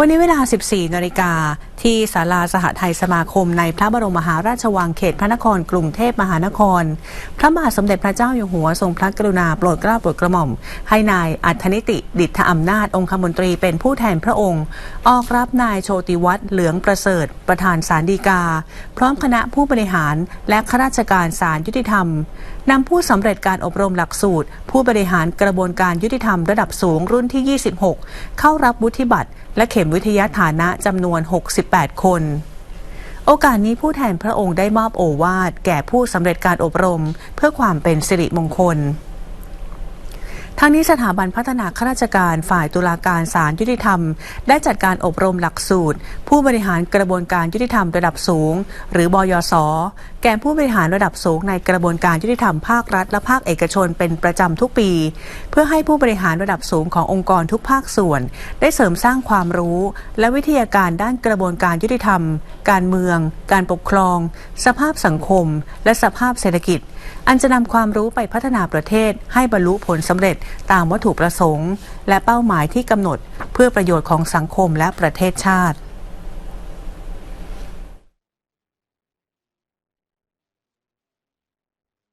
วันนี้เวลา 14 นาฬิกา ที่ศาลาสหไทยสมาคมในพระบรมมหาราชวังเขตพระนครกรุงเทพมหานคร พระบาทสมเด็จพระเจ้าอยู่หัวทรงพระกรุณาโปรดเกล้าโปรดกระหม่อม ให้นายอัธนิติดิษฐอำนาจองคมนตรีเป็นผู้แทนพระองค์ ออกรับนายโชติวัฒน์เหลืองประเสริฐ ประธานศาลฎีกา พร้อมคณะผู้บริหารและข้าราชการศาลยุติธรรมนำผู้สำเร็จการอบรมหลักสูตร ผู้บริหารกระบวนการยุติธรรมระดับสูงรุ่นที่ 26 เข้ารับวุฒิบัตรและเข็มวิทยาฐานะจำนวน 68 คน โอกาสนี้ผู้แทนพระองค์ได้มอบโอวาทแก่ผู้สำเร็จการอบรม เพื่อความเป็นสิริมงคลทางนี้สถาบันพัฒนาข้าราชการฝ่ายตุลาการศาลยุติธรรม ได้จัดการอบรมหลักสูตร ผู้บริหารกระบวนการยุติธรรมระดับสูง หรือบยศ ก่ผู้บริหารระดับสูงในกระบวนการยุติธรรมภาครัฐ และภาคเอกชนเป็นประจำทุกปี เพื่อให้ผู้บริหารระดับสูงขององค์กรทุกภาคส่วน ได้เสริมสร้างความรู้ และวิทยาการด้านกระบวนการยุติธรรม การเมือง การปกครอง สภาพสังคม และสภาพเศรษฐกิจ อันจะนำความรู้ไปพัฒนาประเทศ ให้บรรลุผลสำเร็จตามวัตถุประสงค์ และเป้าหมายที่กำหนด เพื่อประโยชน์ของสังคมและประเทศชาติ